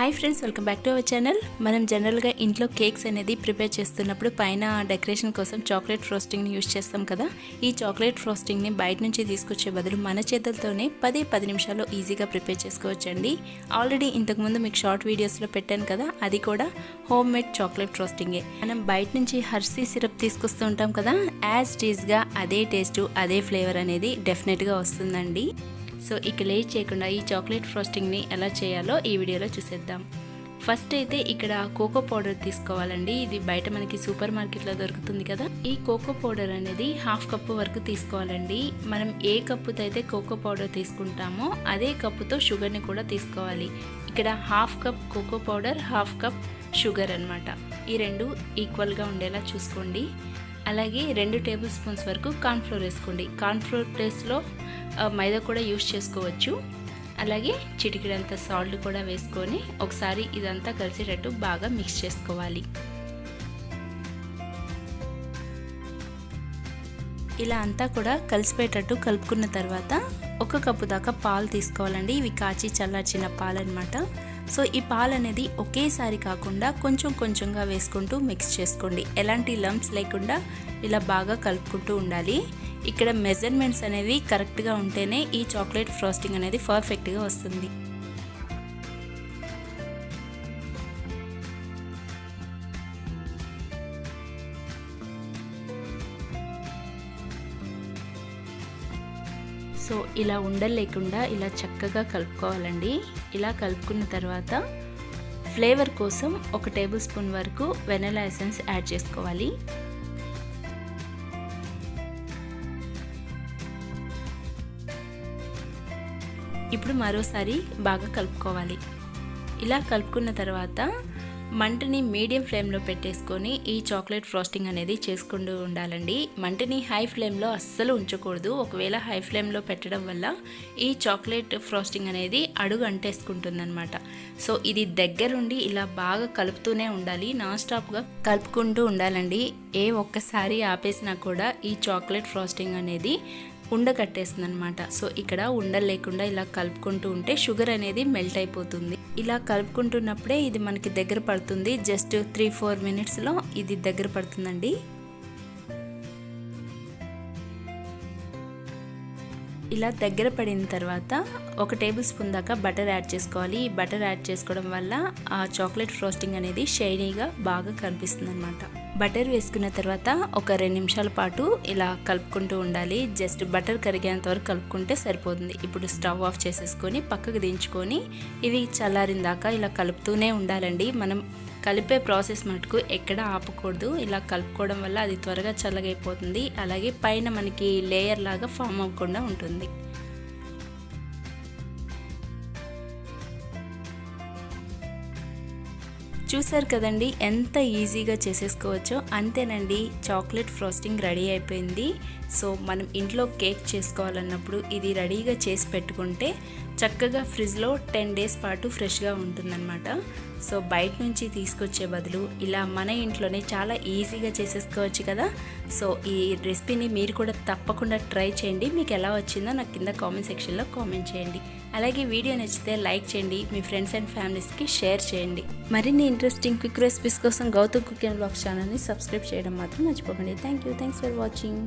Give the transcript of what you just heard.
Hi friends welcome back to our channel. మనం జనరల్గా ఇంట్లో కేక్స్ అనేది ప్రిపేర్ చేస్తున్నప్పుడు పైన డెకరేషన్ కోసం చాక్లెట్ ఫ్రోస్టింగ్ని యూస్ చేస్తాం కదా. ఈ చాక్లెట్ ఫ్రోస్టింగ్ని బయట నుంచి తీసుకొచ్చే బదులు మన చేతులతోనే పది పది నిమిషాల్లో ఈజీగా ప్రిపేర్ చేసుకోవచ్చండి. ఆల్రెడీ ఇంతకుముందు మీకు షార్ట్ వీడియోస్లో పెట్టాను కదా అది కూడా హోమ్ మేడ్ చాక్లెట్ ఫ్రోస్టింగే. మనం బయట నుంచి హర్సీ సిరప్ తీసుకొస్తూ ఉంటాం కదా యాజ్ టీజ్గా అదే టేస్ట్ అదే ఫ్లేవర్ అనేది డెఫినెట్గా వస్తుందండి. సో ఇక లేట్ చేయకుండా ఈ చాక్లెట్ ఫ్రోస్టింగ్ని ఎలా చేయాలో ఈ వీడియోలో చూసేద్దాం. ఫస్ట్ అయితే ఇక్కడ కోకో పౌడర్ తీసుకోవాలండి. ఇది బయట మనకి సూపర్ మార్కెట్లో దొరుకుతుంది కదా. ఈ కోకో పౌడర్ అనేది హాఫ్ కప్పు వరకు తీసుకోవాలండి. మనం ఏ కప్పుతో అయితే కోకో పౌడర్ తీసుకుంటామో అదే కప్పుతో షుగర్ని కూడా తీసుకోవాలి. ఇక్కడ half cup cocoa powder half cup sugar అనమాట ఈ రెండు ఈక్వల్గా ఉండేలా చూసుకోండి. అలాగే రెండు టేబుల్ స్పూన్స్ వరకు కార్న్ఫ్లోర్ వేసుకోండి. కార్న్ఫ్లోర్ ప్లేస్లో మైదా కూడా యూస్ చేసుకోవచ్చు. అలాగే చిటికిడంత సాల్ట్ కూడా వేసుకొని ఒకసారి ఇదంతా కలిసేటట్టు బాగా మిక్స్ చేసుకోవాలి. ఇలా అంతా కూడా కలిసిపోయేటట్టు కలుపుకున్న తర్వాత ఒక కప్పు దాకా పాలు తీసుకోవాలండి. ఇవి కాచి చల్లార్చిన పాలు అనమాట సో ఈ పాలు అనేది ఒకేసారి కాకుండా కొంచెం కొంచెంగా వేసుకుంటూ మిక్స్ చేసుకోండి. ఎలాంటి లంప్స్ లేకుండా ఇలా బాగా కలుపుకుంటూ ఉండాలి. ఇక్కడ మెజర్మెంట్స్ అనేవి కరెక్ట్గా ఉంటేనే ఈ చాక్లెట్ ఫ్రాస్టింగ్ అనేది పర్ఫెక్ట్గా వస్తుంది. సో ఇలా ఉండలు లేకుండా ఇలా చక్కగా కలుపుకోవాలండి. ఇలా కలుపుకున్న తర్వాత ఫ్లేవర్ కోసం ఒక టేబుల్ స్పూన్ వరకు వెనలా ఎసెన్స్ యాడ్ చేసుకోవాలి. ఇప్పుడు మరోసారి బాగా కలుపుకోవాలి. ఇలా కలుపుకున్న తర్వాత మంటని మీడియం ఫ్లేమ్లో పెట్టేసుకొని ఈ చాక్లెట్ ఫ్రాస్టింగ్ అనేది చేసుకుంటూ ఉండాలండి. మంటని హై ఫ్లేమ్లో అస్సలు ఉంచకూడదు. ఒకవేళ హై ఫ్లేమ్లో పెట్టడం వల్ల ఈ చాక్లెట్ ఫ్రాస్టింగ్ అనేది అడుగు అంటేసుకుంటుందనమాట సో ఇది దగ్గరుండి ఇలా బాగా కలుపుతూనే ఉండాలి. నాన్ స్టాప్గా కలుపుకుంటూ ఉండాలండి. ఏ ఒక్కసారి ఆపేసినా కూడా ఈ చాక్లెట్ ఫ్రాస్టింగ్ అనేది ఉండకట్టేస్తుంది అనమాట సో ఇక్కడ ఉండలు లేకుండా ఇలా కలుపుకుంటూ ఉంటే షుగర్ అనేది మెల్ట్ అయిపోతుంది. ఇలా కలుపుకుంటున్నప్పుడే ఇది మనకి దగ్గర పడుతుంది. జస్ట్ త్రీ ఫోర్ మినిట్స్లో ఇది దగ్గర పడుతుందండి. ఇలా దగ్గర పడిన తర్వాత ఒక టేబుల్ స్పూన్ దాకా బటర్ యాడ్ చేసుకోవాలి. ఈ బటర్ యాడ్ చేసుకోవడం వల్ల ఆ చాక్లెట్ ఫ్రోస్టింగ్ అనేది షైనీగా బాగా కనిపిస్తుంది అనమాట బటర్ వేసుకున్న తర్వాత ఒక రెండు నిమిషాల పాటు ఇలా కలుపుకుంటూ ఉండాలి. జస్ట్ బటర్ కరిగేంత వరకు కలుపుకుంటే సరిపోతుంది. ఇప్పుడు స్టవ్ ఆఫ్ చేసేసుకొని పక్కకు దించుకొని ఇది చల్లారిన దాకా ఇలా కలుపుతూనే ఉండాలండి. మనం కలిపే ప్రాసెస్ మటుకు ఎక్కడ ఆపకూడదు. ఇలా కలుపుకోవడం వల్ల అది త్వరగా చల్లగైపోతుంది. అలాగే పైన మనకి లేయర్ లాగా ఫామ్ అవ్వకుండా ఉంటుంది. చూసారు కదండి ఎంత ఈజీగా చేసేసుకోవచ్చో. అంతేనండి చాక్లెట్ ఫ్రోస్టింగ్ రెడీ అయిపోయింది. సో మనం ఇంట్లో కేక్ చేసుకోవాలన్నప్పుడు ఇది రెడీగా చేసి పెట్టుకుంటే చక్కగా ఫ్రిడ్జ్లో టెన్ డేస్ పాటు ఫ్రెష్గా ఉంటుందన్నమాట. సో బయట నుంచి తీసుకొచ్చే బదులు ఇలా మన ఇంట్లోనే చాలా ఈజీగా చేసేసుకోవచ్చు కదా. సో ఈ రెసిపీని మీరు కూడా తప్పకుండా ట్రై చేయండి. మీకు ఎలా వచ్చిందో నాకు కింద కామెంట్ సెక్షన్లో కామెంట్ చేయండి. అలాగే వీడియో నచ్చితే లైక్ చేయండి. మీ ఫ్రెండ్స్ అండ్ ఫ్యామిలీస్కి షేర్ చేయండి. మరిన్ని ఇంట్రెస్టింగ్ క్విక్ రెసిపీస్ కోసం గౌతమ్ కుకింగ్ బ్లాగ్స్ ఛానల్ని సబ్స్క్రైబ్ చేయడం మాత్రం మర్చిపోకండి. Thank you. Thanks for watching.